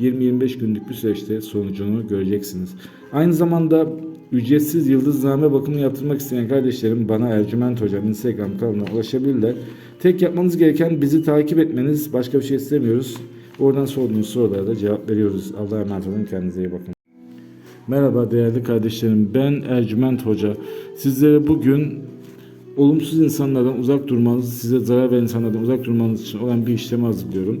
20-25 günlük bir süreçte sonucunu göreceksiniz. Aynı zamanda ücretsiz yıldızname bakımı yaptırmak isteyen kardeşlerim bana Ercüment Hocam Instagram kanalına ulaşabilirler. Tek yapmanız gereken bizi takip etmeniz. Başka bir şey istemiyoruz. Oradan sorduğunuz sorulara da cevap veriyoruz. Allah'a emanet olun. Kendinize iyi bakın. Merhaba değerli kardeşlerim. Ben Ercüment Hoca. Sizlere bugün olumsuz insanlardan uzak durmanız, size zarar veren insanlardan uzak durmanız için olan bir işlemi hazırlıyorum.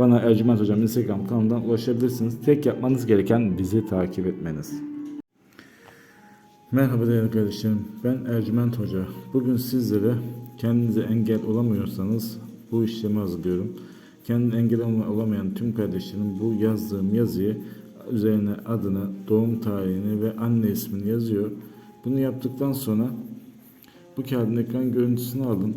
bana Ercüment Hocam Instagram kanalından ulaşabilirsiniz. Tek yapmanız gereken bizi takip etmeniz. Merhaba değerli kardeşlerim. Ben Ercüment Hoca. Bugün sizlere kendinize engel olamıyorsanız bu işlemi hazırlıyorum. Kendine engel olamayan tüm kardeşlerim bu yazdığım yazıyı üzerine adını, doğum tarihini ve anne ismini yazıyor. Bunu yaptıktan sonra bu kağıdın ekran görüntüsünü alın.